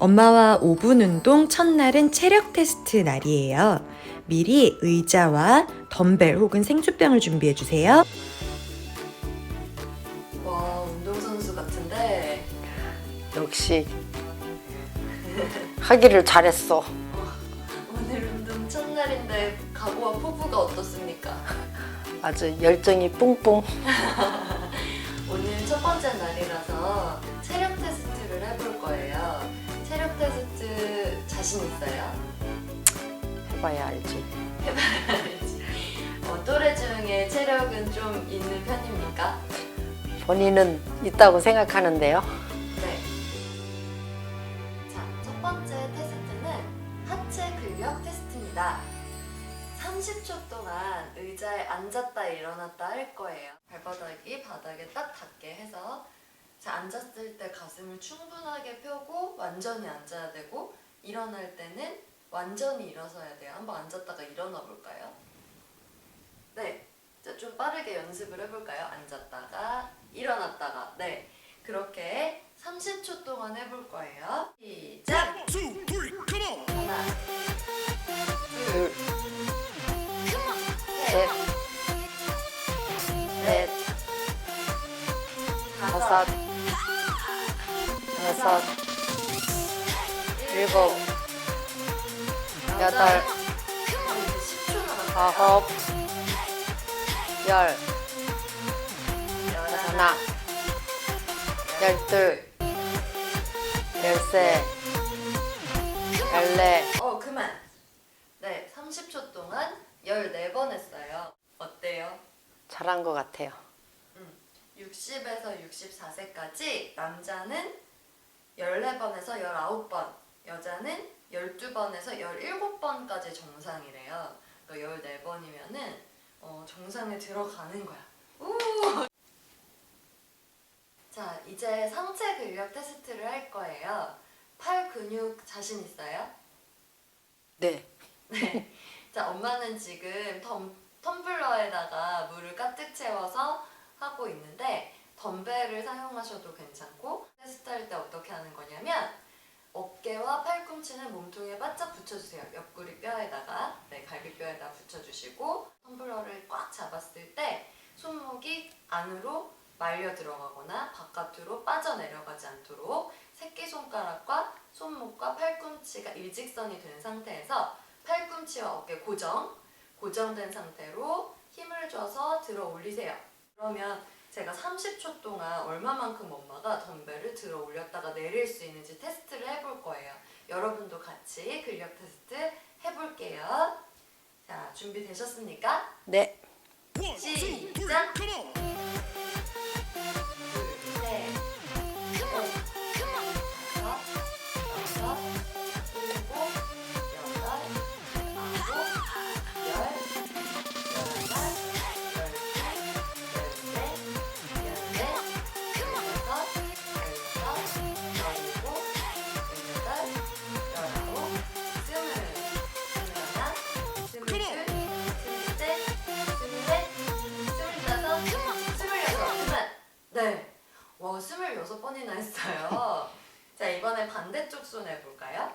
엄마와 5분 운동 첫날은 체력 테스트 날이에요. 미리 의자와 덤벨 혹은 생수병을 준비해 주세요. 와, 운동선수 같은데. 역시 하기를 잘했어. 오늘 운동 첫날인데 각오와 포부가 어떻습니까? 아주 열정이 뿡뿡. 오늘 첫 번째 날이라서 체력 테스트를 해볼 거예요. 체력 테스트 자신 있어요? 해봐야 알지. 어, 또래 중에 체력은 좀 있는 편입니까? 본인은 있다고 생각하는데요. 네. 자, 첫 번째 테스트는 하체 근력 테스트입니다. 30초 동안 의자에 앉았다 일어났다 할 거예요. 발바닥이 바닥에 딱 닿게 해서 자, 앉았을 때 가슴을 충분하게 펴고 완전히 앉아야 되고 일어날 때는 완전히 일어서야 돼요. 한번 앉았다가 일어나 볼까요? 네. 자, 좀 빠르게 연습을 해볼까요? 앉았다가 일어났다가 네. 그렇게 30초 동안 해볼 거예요. 시작! One, two, three, come on! 하나, 둘, 셋, 셋, 넷, 다섯, 여섯, 일곱, 여덟, 이제 10초 남았어요. 아홉, 열, 하나, 열둘, 열세, 열네, 어, 그만. 네, 30초 동안 14번 했어요. 어때요? 잘한 것 같아요. 60에서 64세까지 남자는 14번에서 19번, 여자는 12번에서 17번까지 정상이래요. 그러니까 14번이면은 어, 정상에 들어가는 거야. 우! 자, 이제 상체 근력 테스트를 할 거예요. 팔 근육 자신 있어요? 네, 네. 자, 엄마는 지금 텀, 텀블러에다가 물을 가득 채워서 하고 있는데 덤벨을 사용하셔도 괜찮고 테스트 할 때 어떻게 하는 거냐면 어깨와 팔꿈치는 몸통에 바짝 붙여주세요. 옆구리 뼈에다가 네, 갈비뼈에다 붙여주시고 텀블러를 꽉 잡았을 때 손목이 안으로 말려 들어가거나 바깥으로 빠져내려가지 않도록 새끼손가락과 손목과 팔꿈치가 일직선이 된 상태에서 팔꿈치와 어깨 고정, 고정된 상태로 힘을 줘서 들어 올리세요. 그러면 제가 30초 동안 얼마만큼 엄마가 덤벨을 들어 올렸다가 내릴 수 있는지 테스트를 해볼 거예요. 여러분도 같이 근력 테스트 해볼게요. 자, 준비되셨습니까? 네, 시작! 반대쪽 손 해볼까요?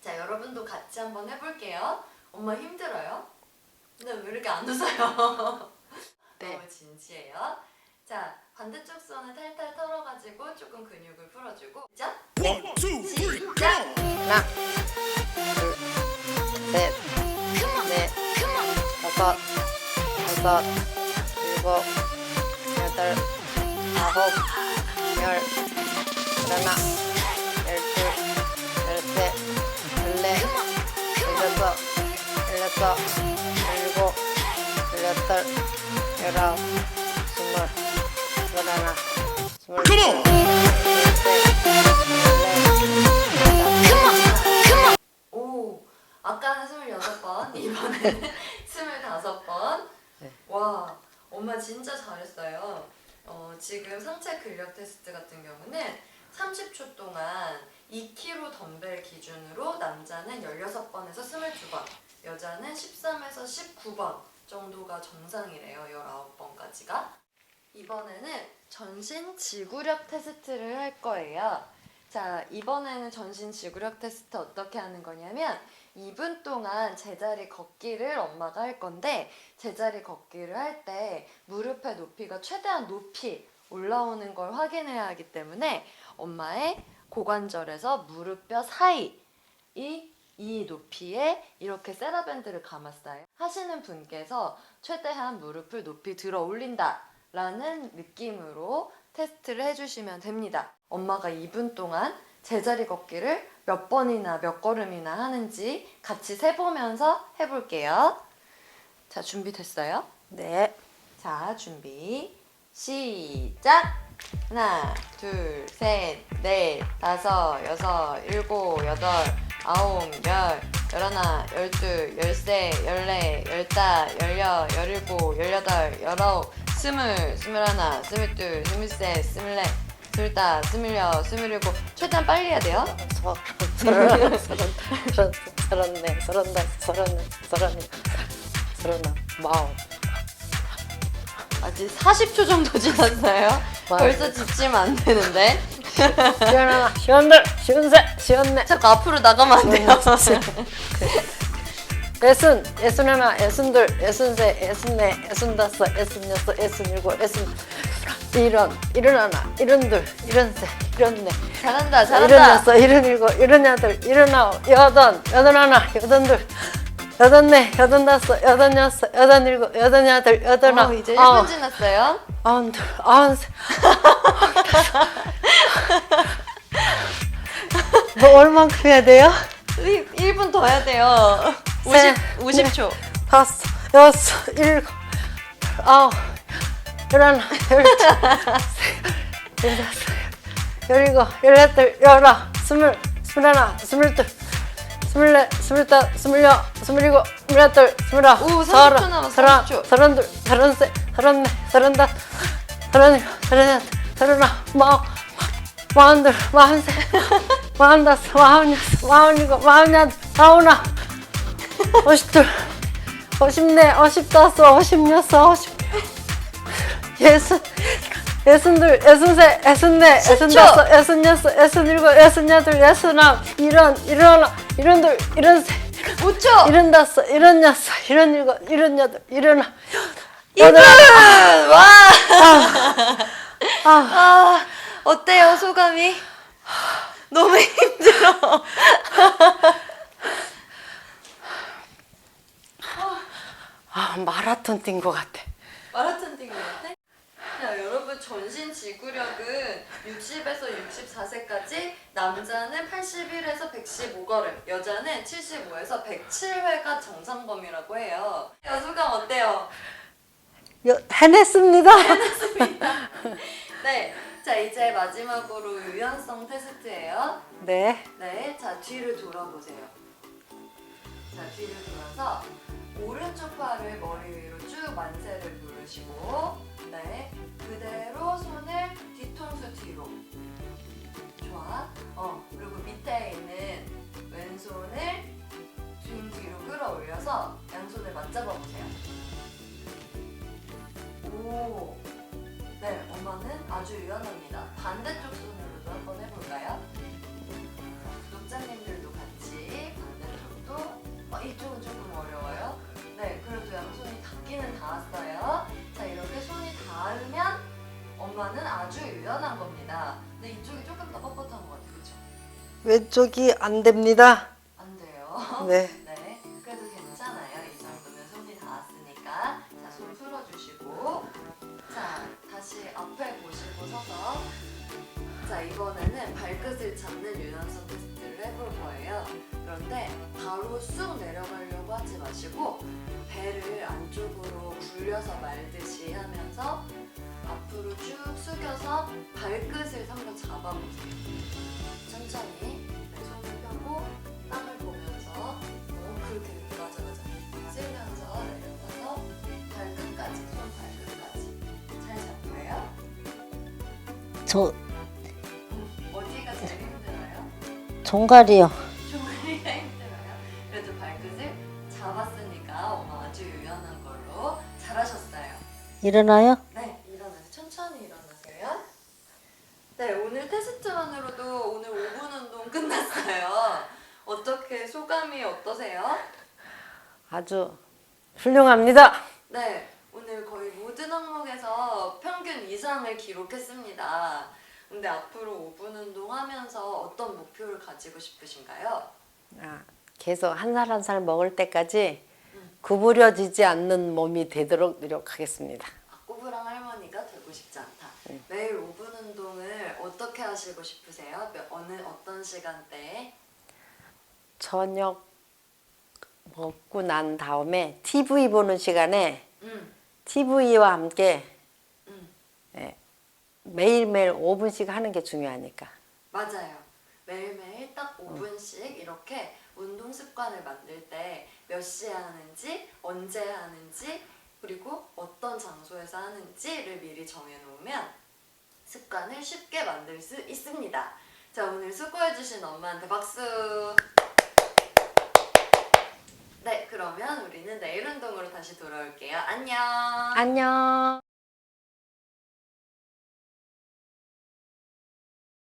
자, 여러분도 같이 한번 해볼게요. 엄마 힘들어요? 근데 왜 이렇게 안 웃어요? 네. 너무 진지해요. 자, 반대쪽 손을 탈탈 털어가지고 조금 근육을 풀어주고. 시작! One, two, three, 시작! 하나, 둘, 셋, 넷, 다섯, 여섯, 일곱, 여덟, 아홉, 아까는 26번, 이번에는 25번. 네. 와, 엄마 진짜 잘했어요. 어, 지금 상체 근력 테스트 같은 경우는 30초 동안 2kg 덤벨 기준으로 남자는 16번에서 22번, 여자는 13에서 19번 정도가 정상이래요. 19번까지가. 이번에는 전신 지구력 테스트를 할 거예요. 자, 이번에는 전신 지구력 테스트 어떻게 하는 거냐면 2분 동안 제자리 걷기를 엄마가 할 건데 제자리 걷기를 할 때 무릎의 높이가 최대한 높이 올라오는 걸 확인해야 하기 때문에 엄마의 고관절에서 무릎뼈 사이 이, 이 높이에 이렇게 세라밴드를 감았어요. 하시는 분께서 최대한 무릎을 높이 들어 올린다 라는 느낌으로 테스트를 해주시면 됩니다. 엄마가 2분 동안 제자리 걷기를 몇 번이나 몇 걸음이나 하는지 같이 세보면서 해볼게요. 자, 준비됐어요? 네. 자, 준비. 시작! 하나, 둘, 셋, 넷, 다섯, 여섯, 일곱, 여덟, 아홉, 열, 열하나, 열둘, 열세, 열네, 열다, 열여, 열일곱, 열여덟, 열아홉, 스물, 스물하나, 스물둘, 스물셋, 스물넷, 스물다, 스물여, 스물일곱. 최대한 빨리 해야 돼요. 서, 서른, 서른, 서른, 서른네, 서른넷, 서른일, 서른아, 마흔. 아직 40초 정도 지났어요. 와. 벌써 지치면 안 되는데. 시원하나, 시원들, 시원셋, 시원넷. 자꾸 앞으로 나가면 안 돼요. 예순, 예순 하나, 예순 둘, 예순 셋, 예순 넷, 예순 다섯, 예순 여섯, 예순 일곱, 예순 일흔, 일흔하나, 일흔둘, 일흔셋, 일흔넷, 잘한다, 잘한다. 일흔여섯, 일흔일곱, 일흔여덟, 일흔아홉, 여덟, 여덟 하나, 여덟 둘, 여덟 넷, 여덟 다섯, 여덟 여섯, 여덟 일곱, 여덟 여덟, 여덟아홉, 어, 이제 1분 아홉, 지났어요. 아흔둘, 아흔셋, 뭐 얼만큼 해야 돼요? 1분 더 해야 돼요. 50, 셋, 50초. 다섯, 여섯, 일곱, 아홉, 열하나, 열둘, 열다섯, 열일곱, 열여덟, 열아홉, 스물, 스물하나, 스물둘, 스물넷, 스물다섯, 스물여, 스물일곱, 스물여덟, 스물아홉, 오, 30초 서른, 남았어, 서른, 30초. 서른둘, 서른셋, 서른넷, 서른다섯, 서른일곱, 서른여덟, 서른아홉, 마흔, 마흔둘, 마흔셋, 마흔다섯, 마흔여섯, 마흔일곱, 마흔여덟, 마흔아홉, 오십둘, 오십네, 오십다섯, 오십여섯, 오십 예순, 예순둘, 예순셋, 예순넷, 예순다섯, 예순여섯, 예순일곱, 예순여덟, 예순아홉, 일흔, 일흔하나, 일흔둘, 일흔셋, 5초. 일흔다섯, 일흔여섯, 일흔일곱, 일흔여덟, 일흔아홉, 2분! 와! 아, 아, 어때요, 소감이? 너무 힘들어. 아, 마라톤 뛴 것 같아. 마라톤 뛴 것 같아? 전신 지구력은 60에서 64세까지 남자는 81에서 115걸음, 여자는 75에서 107회가 정상 범위라고 해요. 여소감 어때요? 여, 해냈습니다. 네, 자 이제 마지막으로 유연성 테스트예요. 네. 네, 자 뒤를 돌아보세요. 자 뒤를 돌아서 오른쪽 팔을 머리 위로 쭉 만세를 누르시고, 네, 그대로 왼쪽이 안 됩니다. 안 돼요. 네. 네, 그래도 괜찮아요. 이 정도면 손이 닿았으니까. 자, 손 풀어주시고. 자, 다시 앞에 보시고 서서. 자, 이번에는 발끝을 잡는 유연성 테스트를 해볼 거예요. 그런데 바로 쑥 내려가려고 하지 마시고, 배를 안쪽으로 굴려서 말듯이 하면서 앞으로 쭉 숙여서 발끝을 한번 잡아보세요. 천천히 저 음, 어디가 제일 힘들어요? 종갈이요. 종아리가 힘들어요. 그래도 발끝을 잡았으니까 엄마 아주 유연한 걸로 잘하셨어요. 일어나요? 네, 일어나서 천천히 일어나세요. 네, 오늘 테스트만으로도 오늘 끝났어요. 어떻게 소감이 어떠세요? 아주 훌륭합니다. 네, 오늘 거의 모든 항목에서 평균 이상을 기록했습니다. 근데 앞으로 5분 운동하면서 어떤 목표를 가지고 싶으신가요? 아, 계속 한 살 한 살 먹을 때까지 구부려지지 않는 몸이 되도록 노력하겠습니다. 아, 꼬부랑 할머니가 되고 싶지 않다. 매일 5분 운동을 어떻게 하시고 싶으세요? 몇- 어느 어떤 시간대에? 저녁 먹고 난 다음에 TV 보는 시간에 음, TV와 함께 음, 예, 매일매일 5분씩 하는 게 중요하니까. 맞아요. 매일매일 딱 5분씩 이렇게 운동 습관을 만들 때 몇 시에 하는지, 언제 하는지, 그리고 어떤 장소에서 하는지를 미리 정해놓으면 습관을 쉽게 만들 수 있습니다. 자, 오늘 수고해주신 엄마한테 박수! 네, 그러면 우리는 내일 운동으로 다시 돌아올게요. 안녕! 안녕.